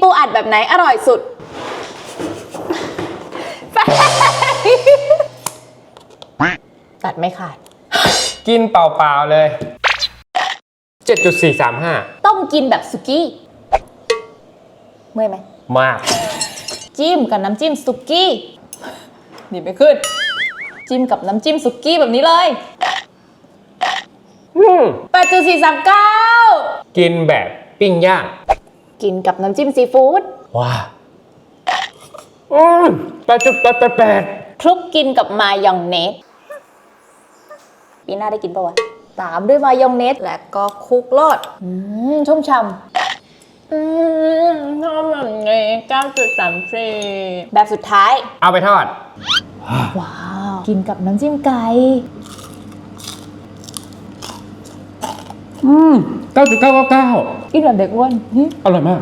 ปูอัดแบบไหนอร่อยสุดตัดไม่ขาด กินเปล่าๆเลย 7.435 ต้มกินแบบสุกี้ เมื่อยไหม มาก จิ้มกับน้ำจิ้มสุกี้หนีไม่ขึ้น จิ้มกับน้ำจิ้มสุกี้แบบนี้เลยอืม8.439 กินแบบปิ้งย่าง กินกับน้ำจิ้มซีฟู้ดว้าอืม8.888คลุกกินกับมายองเนสปีหน้าได้กินปะวะตามด้วยมายองเนสและก็คลุกรอดอืมชุ่มฉ่ำอืมชอบแบบนี้9.34แบบสุดท้าย เอาไปทอด ว้าว กินกับน้ำจิ้มไก่ อืม9.999กินแบบเด็กอ้วนหึอร่อยมาก